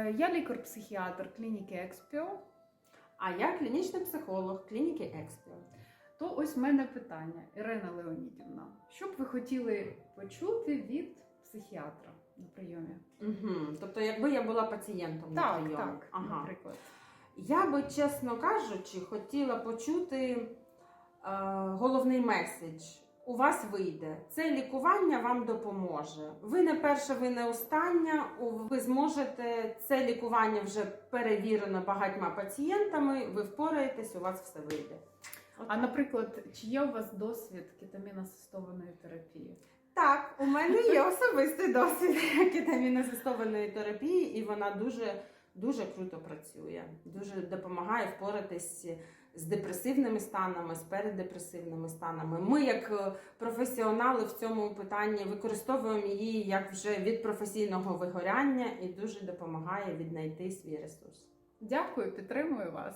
Е, Я лікар-психіатр клініки Експіо. А я клінічний психолог клініки Експіо. То ось в мене питання, Ірина Леонідівна. Що б ви хотіли почути від психіатра на прийомі? Угу. Тобто, якби я була пацієнтом на прийомі. так, Ага. наприклад. Я би, чесно кажучи, хотіла почути е, головний меседж. У вас вийде. Це лікування вам допоможе. Ви не перша, ви не остання. Ви зможете це лікування вже перевірено багатьма пацієнтами. Ви впораєтесь, у вас все вийде. От А так. наприклад, чи є у вас досвід кетамінасистованої терапії? Так, у мене є особистий досвід кетамінозистованої терапії, і вона дуже дуже круто працює. Дуже допомагає впоратись з депресивними станами, з переддепресивними станами. Ми, як е, професіонали в цьому питанні, використовуємо її як вже від професійного вигоряння і дуже допомагає віднайти свій ресурс. Дякую, підтримую вас.